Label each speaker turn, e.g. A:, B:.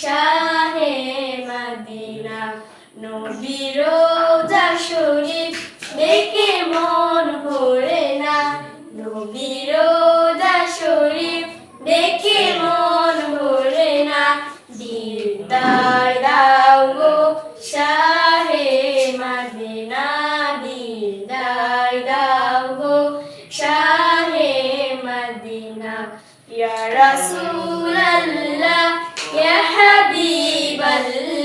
A: শাহে Medina. নবীর শরীফ দেখে মন ভরে না। নবীর শরীফ দেখে মন ভরে না। দিদার দাও গো শাহে মদিনা। দিদার দাও গো শাহে মদিনা। ইয়া রাসূলাল্লাহ